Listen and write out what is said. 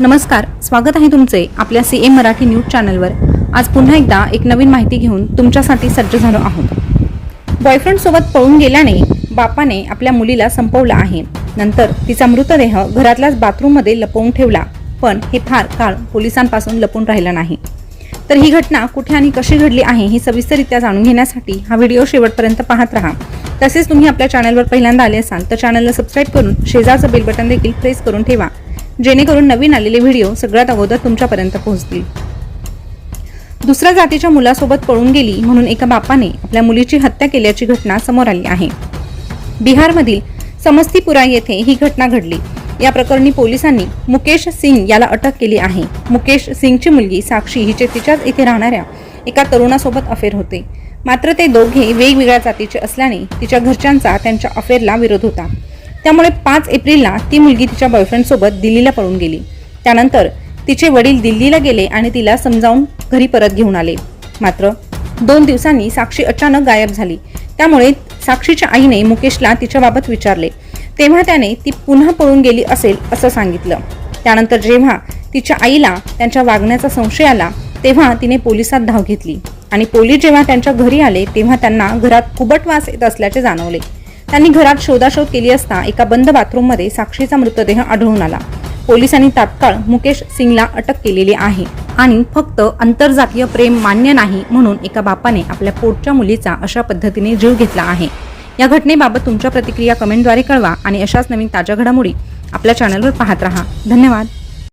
नमस्कार स्वागत आहे तुमचे आपल्या सी एम मराठी न्यूज चॅनलवर. आज पुन्हा एकदा एक नवीन माहिती घेऊन तुमच्यासाठी सज्ज झालो आहोत. बॉयफ्रेंडसोबत पळून गेल्याने बापाने आपल्या मुलीला संपवला आहे. नंतर तिचा मृतदेह घरातल्याच बाथरूममध्ये लपवून ठेवला पण हे फार काळ पोलिसांपासून लपून राहिला नाही. तर ही घटना कुठे आणि कशी घडली आहे हे सविस्तररित्या जाणून घेण्यासाठी हा व्हिडिओ शेवटपर्यंत पाहत राहा. तसेच तुम्ही आपल्या चॅनलवर पहिल्यांदा आले असाल तर चॅनलला सबस्क्राईब करून शेजारचं बेल बटन देखील प्रेस करून ठेवा. जेणेकरून नवीन आलेले व्हिडिओ सगळ्यात अगोदर तुमच्यापर्यंत पोहोचतील. दुसऱ्या जातीच्या मुलासोबत पळून गेली म्हणून एका बापाने आपल्या मुलीची हत्या केल्याची घटना समोर आली आहे. बिहारमधील समस्तीपुरा येथे ही घटना घडली. या प्रकरणी पोलिसांनी मुकेश सिंग याला अटक केली आहे. मुकेश सिंगची मुलगी साक्षी हिचे तिच्याच इथे राहणाऱ्या एका तरुणासोबत अफेअर होते. मात्र ते दोघे वेगवेगळ्या जातीचे असल्याने तिच्या घरच्यांचा त्यांच्या अफेअरला विरोध होता. त्यामुळे पाच एप्रिलला ती मुलगी तिच्या बॉयफ्रेंडसोबत दिल्लीला पळून गेली. त्यानंतर तिचे वडील दिल्लीला गेले आणि तिला समजावून घरी परत घेऊन आले. मात्र दोन दिवसांनी साक्षी अचानक गायब झाली. त्यामुळे साक्षीच्या आईने मुकेशला तिच्याबाबत विचारले. तेव्हा त्याने ती पुन्हा पळून गेली असेल असं सांगितलं. त्यानंतर जेव्हा तिच्या आईला त्यांच्या वागण्याचा संशय आला तेव्हा तिने पोलिसात धाव घेतली. आणि पोलीस जेव्हा त्यांच्या घरी आले तेव्हा त्यांना घरात कुबट वास येत असल्याचे जाणवले. त्यांनी घरात शोधाशोध केली असता एका बंद बाथरूममध्ये साक्षीचा मृतदेह आढळून आला. पोलिसांनी तात्काळ मुकेश सिंगला अटक केलेली आहे आणि फक्त आंतरजातीय प्रेम मान्य नाही म्हणून एका बापाने आपल्या पोटच्या मुलीचा अशा पद्धतीने जीव घेतला आहे. या घटनेबाबत तुमच्या प्रतिक्रिया कमेंटद्वारे कळवा आणि अशाच नवीन ताज्या घडामोडी आपल्या चॅनलवर पाहत राहा. धन्यवाद.